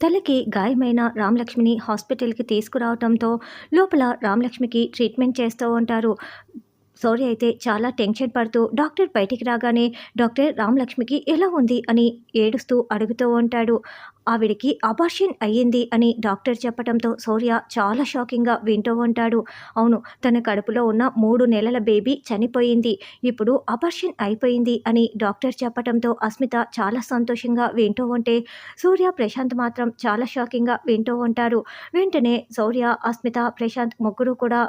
తలకి గాయమైన రామలక్ష్మిని హాస్పిటల్కి తీసుకురావడంతో లోపల రామలక్ష్మికి ట్రీట్మెంట్ చేస్తూ ఉంటారు. సౌర్య అయితే చాలా టెన్షన్ పడుతూ డాక్టర్ బయటికి రాగానే డాక్టర్ రామలక్ష్మికి ఎలా ఉంది అని ఏడుస్తూ అడుగుతూ ఉంటాడు. ఆవిడికి అబార్షన్ అయ్యింది అని డాక్టర్ చెప్పడంతో సౌర్య చాలా షాకింగ్గా వింటూ ఉంటాడు. అవును తన కడుపులో ఉన్న మూడు నెలల బేబీ చనిపోయింది. ఇప్పుడు అబార్షన్ అయిపోయింది అని డాక్టర్ చెప్పడంతో అస్మిత చాలా సంతోషంగా వింటూ ఉంటే సూర్య ప్రశాంత్ మాత్రం చాలా షాకింగ్గా వింటూ ఉంటారు. వెంటనే సౌర్య అస్మిత ప్రశాంత్ ముగ్గురు కూడా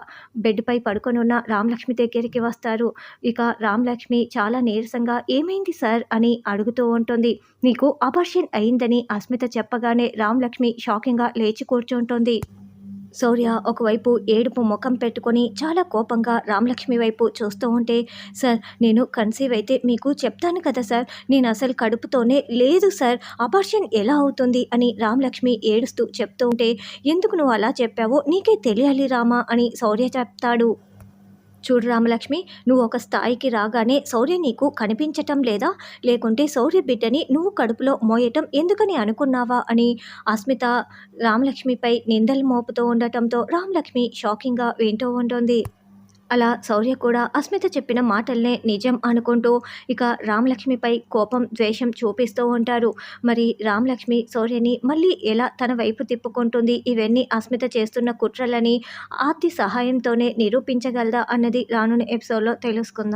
బెడ్పై పడుకొని ఉన్న రామలక్ష్మి దగ్గరికి వస్తారు. ఇక రామలక్ష్మి చాలా నీరసంగా ఏమైంది సార్? అని అడుగుతూ ఉంటుంది. నీకు అబార్షన్ అయిందని అస్మిత చెప్పగానే రామలక్ష్మి షాకింగ్గా లేచి కూర్చుంటుంది. శౌర్య ఒకవైపు ఏడుపు ముఖం పెట్టుకొని చాలా కోపంగా రామలక్ష్మి వైపు చూస్తూ ఉంటే సార్ నేను కన్సీవ్ అయితే మీకు చెప్తాను కదా సార్ నేను అసలు కడుపుతోనే లేదు సార్ అబార్షన్ ఎలా అవుతుంది? అని రామలక్ష్మి ఏడుస్తూ చెప్తూ ఉంటే ఎందుకు నువ్వు అలా చెప్పావో నీకే తెలియాలి రామా అని శౌర్య చెప్తాడు. చూడు రామలక్ష్మి నువ్వు ఒక స్థాయికి రాగానే శౌర్య నీకు కనిపించటం లేదా? లేకుంటే శౌర్య బిడ్డని నువ్వు కడుపులో మోయటం ఎందుకని అనుకున్నావా అని? అస్మిత రామలక్ష్మిపై నిందలు మోపుతూ ఉండటంతో రామలక్ష్మి షాకింగ్గా వింటూ ఉంటుంది. అలా శౌర్య కూడా అస్మిత చెప్పిన మాటల్నే నిజం అనుకుంటూ ఇక రామలక్ష్మిపై కోపం ద్వేషం చూపిస్తూ ఉంటారు. మరి రామలక్ష్మి శౌర్యని మళ్ళీ ఎలా తన వైపు తిప్పుకుంటుంది? ఇవన్నీ అస్మిత చేస్తున్న కుట్రలని ఆర్తి సహాయంతోనే నిరూపించగలదా అన్నది రానున్న ఎపిసోడ్లో తెలుసుకుందాం.